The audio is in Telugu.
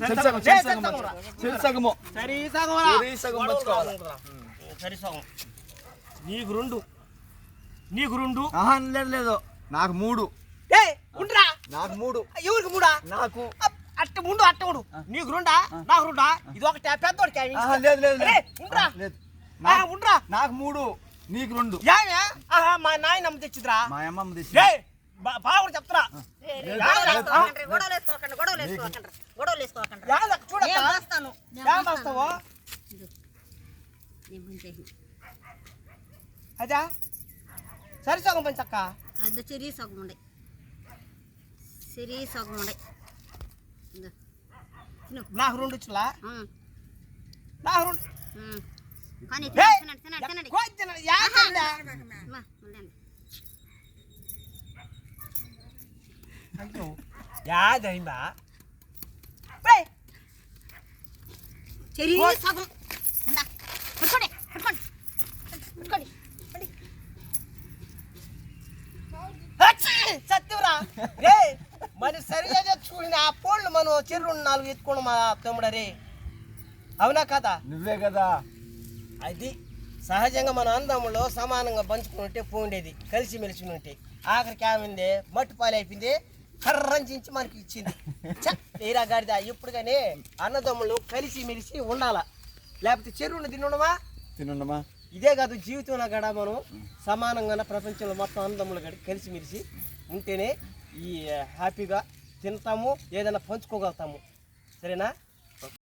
సరి చెరి సగం సగం రా. పంచుకో. చెరి సగము. సరి సగం రా. చెరి సగం గొడవలు పంచుకోవాలా. రావద్దురా. సరి సగం. నీకు రెండు. నీకు రెండు. లేదు లేదు. నాకు మూడు. ఏ ఉండురా. నాకు మూడు. ఎవరికి మూడా? నాకు. అట్ట ముండు అట్ట ఉండు నీకు రెండా? నాకు రెండా? ఇది అవి. ఆహా, లేదు లేదు. ఉండురా. ఉండురా. నాకు మూడు నీకు రెండు. ఏమే ఆహా మా నాయనమ్మ తెచ్చిద్రా మా అమ్మమ్మ తెచ్చి బాగుడు చెప్తురా గొడవలు వేసుకోకండి గొడవలు వేసుకోకండి వేసుకోకండి అదా? సరి సగం పంచక్క అది చెరి సగం ఉండే. చెరి సగం ఉండే. నాకు రెండు ఇచ్చులా ఉమ్, నాకు రెండు ఉమ్. కానీ ఏయ్! తినండి తినండి తినండి ఎక్కువ తినడు. యా తినడా? అమ్మా, ఉండండి. అయ్యో యాదైందా ఏయ్, చెరి ఓయ్. సగం ఇందా, పట్టుకోండి పట్టుకోండి పట్టుకోండి పట్టుకోండి. అచ్చి! సత్యవరా మనం చెరువు నాలుగు ఎత్తుకోండి మా తమ్ముడ రే అవునా కదా? నువ్వే కదా. అది సహజంగా మన అందములో సమానంగా పంచుకుంటే పోండేది కలిసి మెలిసి ఉంటే. ఆఖరికి ఏమైంది మట్టి పాలు అయిపోయింది కర్రంచించి మనకి ఇచ్చింది. తీరా గాడిద ఇప్పుడు కానీ అన్నదమ్ములు కలిసి మెలిసి ఉండాల. లేకపోతే చెరువును తినడమా? తినుండమా? ఇదే కాదు జీవితంలో కూడా మనం సమానంగా ప్రపంచంలో మొత్తం అన్నదమ్ములు గడి కలిసి మెలిసి ఉంటేనే ఈ హ్యాపీగా తింటాము ఏదైనా పంచుకోగలుగుతాము. సరేనా?